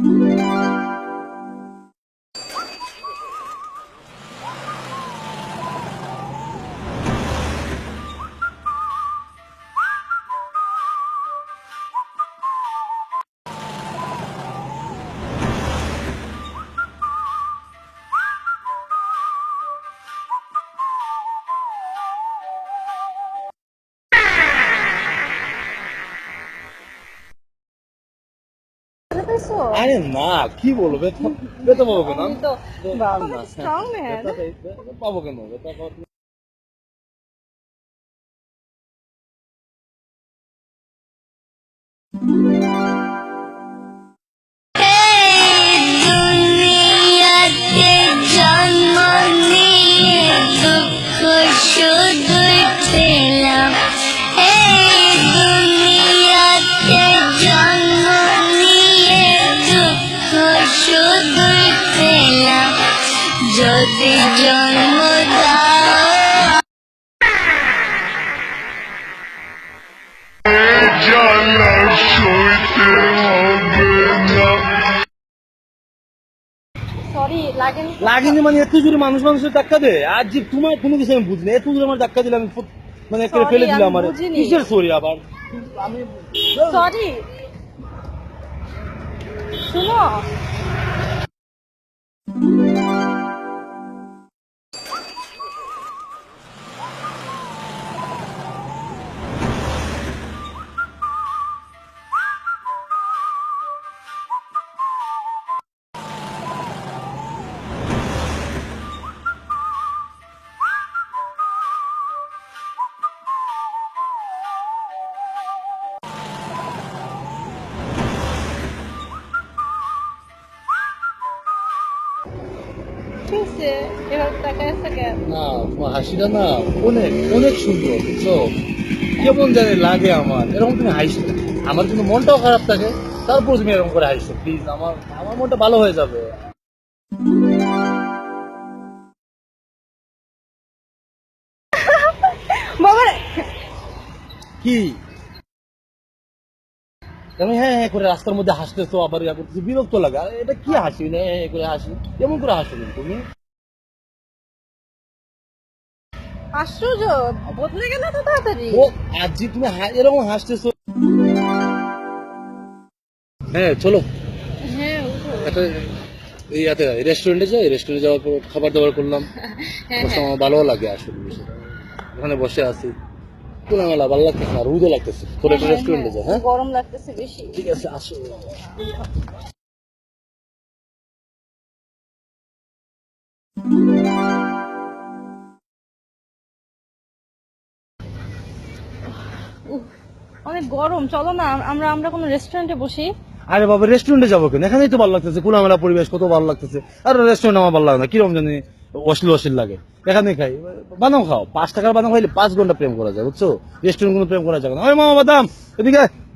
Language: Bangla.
Música আরে না কি বলব? বেতা ব্যথা পাবো কেন? আমি তো বাবা স্ট্রং ম্যান পাবো কেন? পাবো- দুনিয়াতে পেলাম যদি জন্ম লাগেনি লাগেনি মানে এত জোরে মানুষ মানুষের ধাক্কা দে। আর যে তোমার কোনো কিছু আমি বুঝিনি। এত জোরে আমার ধাক্কা দিলে আমি মানে Sorry, ফেলে দিলাম আমি আমার। কিসের সরি আবার? আমি সরি শুনো আছে এবার টাকা আছে কেন না হাসিটা না অনেক অনেক সুন্দর বুঝছ? কেমন জানি লাগে আমার এরকম তুমি হাসি। আমার কিন্তু মনটাও খারাপ থাকে তারপর তুমি এরকম করে হাসছো প্লিজ আমার আমার মনটা ভালো হয়ে যাবে। কি? আমি হ্যাঁ হ্যাঁ করে রাস্তার মধ্যে হাসতেছো আবার ইয়া করতেছো বিরক্ত লাগে। আরে এটা কি হাসি? না হ্যাঁ হ্যাঁ করে হাসি। কেমন করে হাসো তুমি? আশ্চর্য বদলে গেল তো তাড়াতাড়ি। ও আজ তুমি এরকম হাসতেছো। হ্যাঁ চলো। হ্যাঁ। একটা এই ইয়াতে রেস্টুরেন্টে যাই রেস্টুরেন্টে যাওয়ার পর খাবার দাবার করলাম। হ্যাঁ হ্যাঁ। ভালো লাগে আসলে। ওখানে বসে আছি। খোলামেলা ভালো লাগতেছে রুদও লাগতেছে। তোর একটা রেস্টুরেন্টে যা হ্যাঁ? গরম লাগতেছে বেশি। ঠিক আছে আসো। অনেক গরম। চলো না আমরা আমরা কোনো রেস্টুরেন্টে বসি। আরে বাবা রেস্টুরেন্টে যাব কেন? এখানেই তো ভালো লাগতেছে খোলামেলা পরিবেশ কত ভালো লাগতেছে। আর রেস্টুরেন্ট আমার ভালো লাগে না কীরকম জানি। অশ্লীল অশ্লীল লাগে। এখানে খাই। বাদাম খাও। পাঁচ টাকার বাদাম খাইলে পাঁচ ঘণ্টা প্রেম করা যায়, বুঝছ? রেস্টুরেন্ট কোনো প্রেম করা যাবে না। ওই মামা বাদাম, এদিকে।